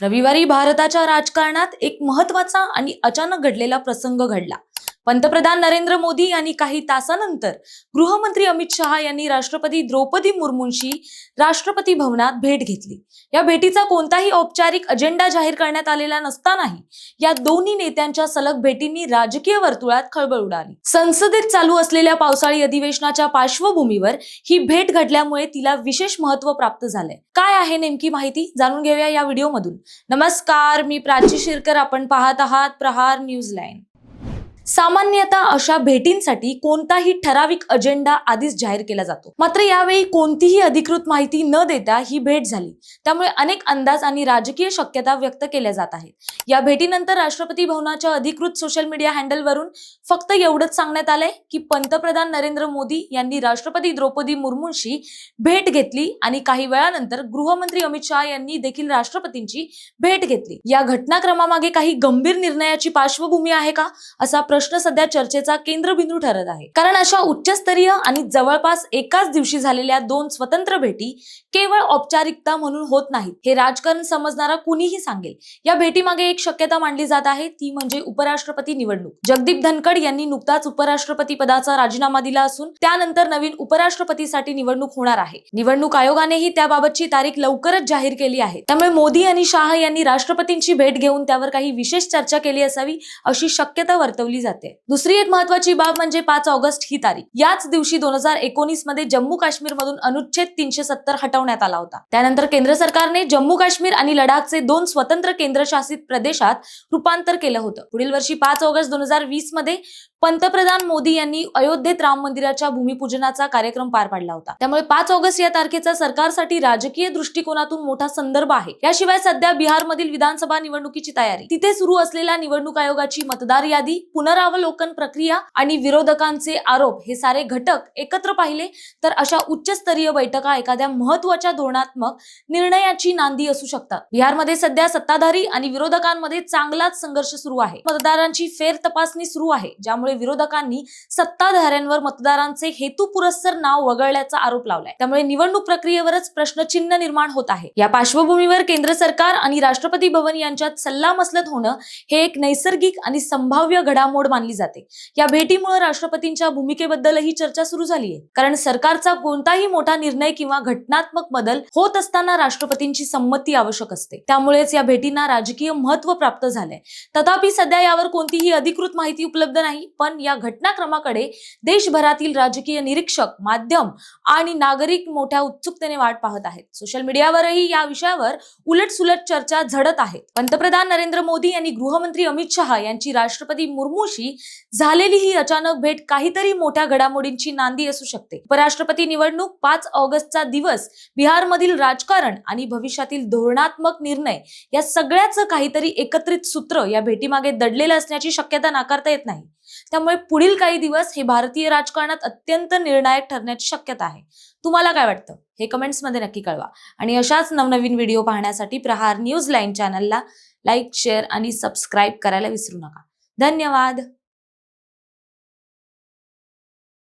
रविवारी भारताच्या राजकारणात एक महत्त्वाचा आणि अचानक घडलेला प्रसंग घडला. पंतप्रधान नरेंद्र मोदी यांनी काही तासानंतर गृहमंत्री अमित शहा यांनी राष्ट्रपती द्रौपदी मुर्मूंशी राष्ट्रपती भवनात भेट घेतली. या भेटीचा कोणताही औपचारिक अजेंडा जाहीर करण्यात आलेला नसतानाही या दोन्ही नेत्यांच्या सलग भेटींनी राजकीय वर्तुळात खळबळ उडाली. संसदेत चालू असलेल्या पावसाळी अधिवेशनाच्या पार्श्वभूमीवर ही भेट घडल्यामुळे तिला विशेष महत्त्व प्राप्त झालंय. काय आहे नेमकी माहिती जाणून घेऊया या व्हिडिओमधून. नमस्कार मी प्राची शिरकर आपण पाहत आहात प्रहार न्यूज लाईन. सामान्यतः अशा भेटींसाठी कोणताही ठराविक अजेंडा आधीच जाहीर केला जातो. मात्र यावेळी कोणतीही अधिकृत माहिती न देता ही भेट झाली. त्यामुळे अनेक अंदाज आणि राजकीय शक्यता व्यक्त केल्या जात आहेत. या भेटीनंतर राष्ट्रपती भवनाच्या अधिकृत सोशल मीडिया हँडलवरून फक्त एवढंच सांगण्यात आलंय की पंतप्रधान नरेंद्र मोदी यांनी राष्ट्रपती द्रौपदी मुर्मूंशी भेट घेतली आणि काही वेळानंतर गृहमंत्री अमित शहा यांनी देखील राष्ट्रपतींची भेट घेतली. या घटनाक्रमामागे काही गंभीर निर्णयाची पार्श्वभूमी आहे का? असा प्रश्न सध्या चर्चेचा केंद्रबिंदू ठरत आहे. कारण अशा उच्चस्तरीय आणि जवळपास एकाच दिवशी झालेल्या दोन स्वतंत्र भेटी केवळ औपचारिकता म्हणून होत नाहीत हे राजकारण समजणारा कुणीही सांगेल. या भेटीमागे एक शक्यता मांडली जात आहे ती म्हणजे उपराष्ट्रपती निवडणूक. जगदीप धनखड यांनी नुकताच उपराष्ट्रपती पदाचा राजीनामा दिला असून त्यानंतर नवीन उपराष्ट्रपतीसाठी निवडणूक होणार आहे. निवडणूक आयोगानेही त्याबाबतची तारीख लवकरच जाहीर केली आहे. त्यामुळे मोदी आणि शाह यांनी राष्ट्रपतींची भेट घेऊन त्यावर काही विशेष चर्चा केली असावी अशी शक्यता वर्तवली केली जाते. दुसरी एक महत्वाची बाब म्हणजे पाच ऑगस्ट ही तारीख. याच दिवशी दोन हजार एकोणीसमध्ये जम्मू काश्मीर मधून अनुच्छेद तीनशे सत्तर हटवण्यात आला होता. त्यानंतर केंद्र सरकारने जम्मू काश्मीर आणि लडाखचे दोन स्वतंत्र केंद्रशासित प्रदेशात रूपांतर केलं होतं. पुढील वर्षी पाच ऑगस्ट दोन हजार वीसमध्ये पंतप्रधान मोदी यांनी अयोध्येत राम मंदिराच्या भूमिपूजनाचा कार्यक्रम पार पाडला होता. त्यामुळे पाच ऑगस्ट या तारखेचा सरकारसाठी राजकीय दृष्टिकोनातून मोठा संदर्भ आहे. याशिवाय सध्या बिहारमधील विधानसभा निवडणुकीची तयारी. तिथे सुरू असलेल्या निवडणूक आयोगाची मतदार यादी पुन्हा पुनरावलोकन प्रक्रिया आणि विरोधकांचे आरोप हे सारे घटक एकत्र पाहिले तर अशा उच्चस्तरीय बैठका एखाद्या महत्त्वाच्या धोरणात्मक निर्णयाची नांदी असू शकतात. बिहारमध्ये सध्या सत्ताधारी आणि विरोधकांमध्ये चांगलाच संघर्ष सुरू आहे. मतदारांची फेर तपासणी सुरू आहे ज्यामुळे विरोधकांनी सत्ताधाऱ्यांवर मतदारांचे हेतू पुरस्सर नाव वगळल्याचा आरोप लावलाय. त्यामुळे निवडणूक प्रक्रियेवरच प्रश्नचिन्ह निर्माण होत आहे. या पार्श्वभूमीवर केंद्र सरकार आणि राष्ट्रपती भवन यांच्यात सल्लामसलत होणं हे एक नैसर्गिक आणि संभाव्य घडामोड मोड मानली जाते. या भेटीमुळे राष्ट्रपतींच्या भूमिकेबद्दलही चर्चा सुरू झाली आहे कारण सरकारचा कोणताही मोठा निर्णय किंवा घटनात्मक बदल होत असताना राष्ट्रपतींची संमती आवश्यक असते. त्यामुळेच या भेटींना राजकीय महत्त्व प्राप्त झालंय. तथापि सध्या यावर कोणतीही अधिकृत माहिती उपलब्ध नाही. पण या घटनाक्रमाकडे देशभरातील राजकीय निरीक्षक माध्यम आणि नागरिक मोठ्या उत्सुकतेने वाट पाहत आहेत. सोशल मीडियावरही या विषयावर उलटसुलट चर्चा झडत आहेत पंतप्रधान नरेंद्र मोदी यांनी गृहमंत्री अमित शहा यांची राष्ट्रपती मुर्मू मुर्मूशी झालेली ही अचानक भेट काहीतरी मोठ्या घडामोडींची नांदी असू शकते. उपराष्ट्रपती निवडणूक पाच ऑगस्टचा दिवस बिहारमधील राजकारण आणि भविष्यातील धोरणात्मक निर्णय या सगळ्याचं काहीतरी एकत्रित सूत्र या भेटीमागे दडलेलं असण्याची शक्यता नाकारता येत नाही. त्यामुळे पुढील काही दिवस हे भारतीय राजकारणात अत्यंत निर्णायक ठरण्याची शक्यता आहे. तुम्हाला काय वाटतं? हे कमेंट्समध्ये नक्की कळवा. आणि अशाच नवनवीन व्हिडिओ पाहण्यासाठी प्रहार न्यूज लाईन चॅनलला लाईक शेअर आणि सबस्क्राईब करायला विसरू नका. danelada,